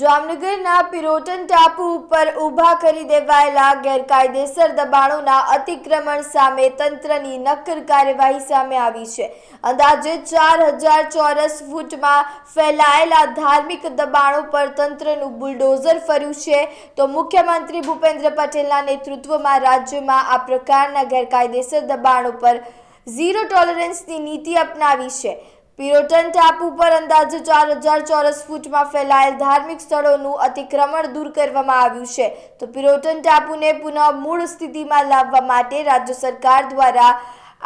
જામનગરના પિરોટન ટાપુ ઉપર ઊભા કરી દેવાયેલા ગેરકાયદેસર દબાણોના અતિક્રમણ સામે તંત્રની નક્કર કાર્યવાહી સામે આવી છે. અંદાજે ચાર હજાર ચોરસ ફૂટમાં ફેલાયેલા ધાર્મિક દબાણો પર તંત્રનું બુલડોઝર ફર્યું છે. તો મુખ્યમંત્રી ભૂપેન્દ્ર પટેલના નેતૃત્વમાં રાજ્યમાં આ પ્રકારના ગેરકાયદેસર દબાણો પર ઝીરો ટોલરન્સની નીતિ અપનાવી છે. પિરોટન ટાપુ પર અંદાજે ચાર હજાર ચોરસ ફૂટમાં ફેલાયેલ ધાર્મિક સ્થળોનું અતિક્રમણ દૂર કરવામાં આવ્યું છે. તો પિરોટન ટાપુને પુનઃ મૂળ સ્થિતિમાં લાવવા માટે રાજ્ય સરકાર દ્વારા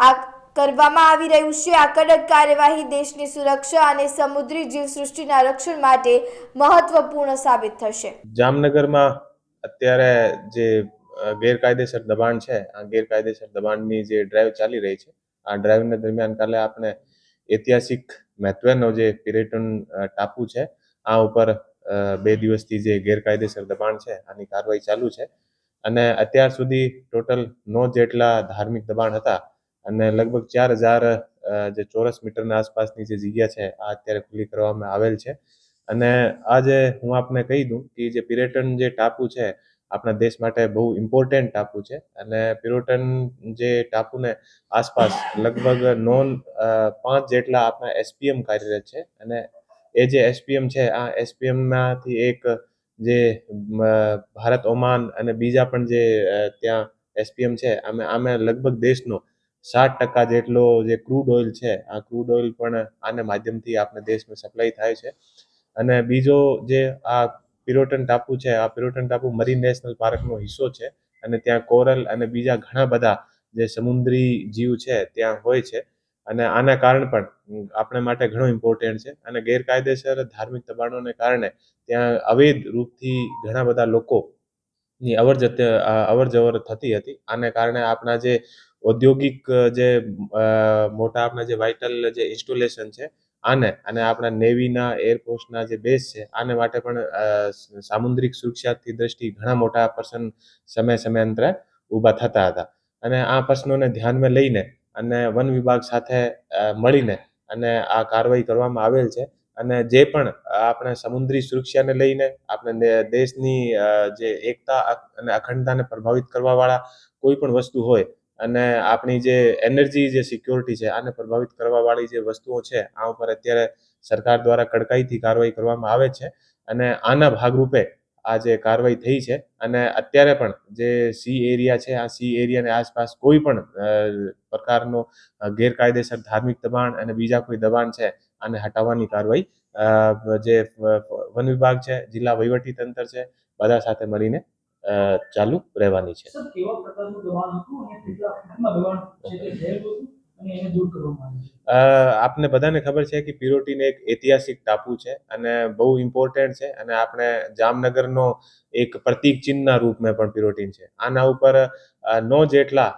આ કરવામાં આવી રહ્યું છે. આ કડક કાર્યવાહી દેશની સુરક્ષા અને સમુદ્રી જીવસૃષ્ટિના રક્ષણ માટે મહત્વપૂર્ણ સાબિત થશે. જામનગરમાં અત્યારે જે ગેરકાયદેસર દબાણ છે, આ ગેરકાયદેસર દબાણની જે ડ્રાઈવ ચાલી રહી છે, આ ડ્રાઈવના દરમિયાન કાલે આપણે ઐતિહાસિક મહત્વનો જે પિરેટન ટાપુ છે, આ ઉપર બે દિવસથી જે ગેરકાયદેસર દબાણ છે, આની કાર્યવાહી ચાલુ છે. અને અત્યાર સુધી ટોટલ નો જેટલા ધાર્મિક દબાણ હતા અને લગભગ ચાર હજાર જે ચોરસ મીટરના આસપાસની જે જગ્યા છે, આ અત્યારે ખુલ્લી કરવામાં આવેલ છે. અને આજે હું આપને કહી દઉં કે જે પિરેટન જે ટાપુ છે આપણા દેશ માટે બહુ ઇમ્પોર્ટન્ટ ટાપુ છે. અને પિરોટન જે ટાપુને આસપાસ લગભગ નોન પાંચ જેટલા આપણા એસપીએમ કાર્યરત છે. અને એ જે એસપીએમ છે, આ એસપીએમમાંથી એક જે ભારત, ઓમાન અને બીજા પણ જે ત્યાં એસપીએમ છે, આમે આમે લગભગ દેશનો સાત ટકા જેટલો જે ક્રૂડ ઓઇલ છે, આ ક્રૂડ ઓઇલ પણ આને માધ્યમથી આપણે દેશમાં સપ્લાય થાય છે. અને બીજો જે આ પિરોટન ટાપુ છે. આ પિરોટન ટાપુ મરીન નેશનલ પાર્કનો હિસ્સો છે અને ત્યાં કોરલ અને બીજા ઘણા બધા જે સમુદ્રી જીવ છે ત્યાં હોય છે. અને આના કારણ પણ આપણા માટે ઘણો ઇમ્પોર્ટન્ટ છે અને ગેરકાયદેસર ધાર્મિક દબાણોને કારણે ત્યાં અવૈધ રૂપથી ઘણા બધા લોકો ની અવર અવર જવર થતી હતી. આને કારણે આપણા જે ઔદ્યોગિક જે મોટા આપણા જે વાઇટલ જે ઇન્સ્ટોલેશન છે આને, અને આપણા નેવીના એરફોર્સના જે બેઝ છે, આને માટે પણ સામુદ્રિક સુરક્ષાથી દ્રષ્ટિ ઘણા મોટા પ્રશ્ન સમય સમયાંતરે ઊભા થતા હતા. અને આ પ્રશ્નોને ધ્યાનમાં લઈને અને વન વિભાગ સાથે મળીને અને આ કાર્યવાહી કરવામાં આવેલ છે. અને જે પણ આપણે સમુદ્રી સુરક્ષાને લઈને આપણે દેશની જે એકતા અને અખંડતાને પ્રભાવિત કરવાવાળા કોઈ પણ વસ્તુ હોય અને આપણી જે એનર્જી જે સિક્યોરિટી છે, આને પ્રભાવિત કરવાવાળી જે વસ્તુઓ છે, આ ઉપર અત્યારે સરકાર દ્વારા કડકાઈથી કાર્યવાહી કરવામાં આવે છે અને આના ભાગરૂપે આ જે કાર્યવાહી થઈ છે અને અત્યારે પણ જે સી એરિયા છે, આ સી એરિયાની આસપાસ કોઈ પણ પ્રકારનો ગેરકાયદેસર ધાર્મિક દબાણ અને બીજા કોઈ દબાણ છે, આને હટાવવાની કાર્યવાહી જે વન વિભાગ છે, જિલ્લા વહીવટી તંત્ર છે, બધા સાથે મળીને ચાલુ રહેવાની છે. આપને બધાને ખબર છે કે પિરોટીન એક ઐતિહાસિક ટાપુ છે અને બહુ ઇમ્પોર્ટન્ટ છે અને આપણે જામનગરનો એક પ્રતિક ચિહ્નના રૂપમાં પણ પિરોટીન છે. આના ઉપર નો જેટલા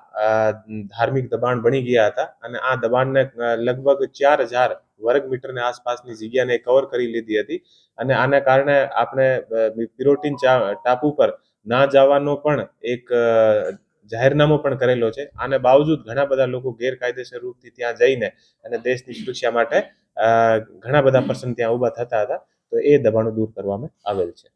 ધાર્મિક દબાણ બની ગયા હતા અને આ દબાણને લગભગ ચાર હજાર વર્ગ મીટરની આસપાસની જગ્યાને કવર કરી લીધી હતી અને આના કારણે આપણે પિરોટીન ટાપુ પર ના જવાનો પણ એક જાહેરનામો પણ કરેલો છે. આને બાવજૂદ ઘણા બધા લોકો ગેરકાયદેસર રૂપથી ત્યાં જઈને અને દેશની સુરક્ષા માટે ઘણા બધા પ્રશ્ન ત્યાં ઊભા થતા હતા. તો એ દબાણો દૂર કરવામાં આવેલ છે.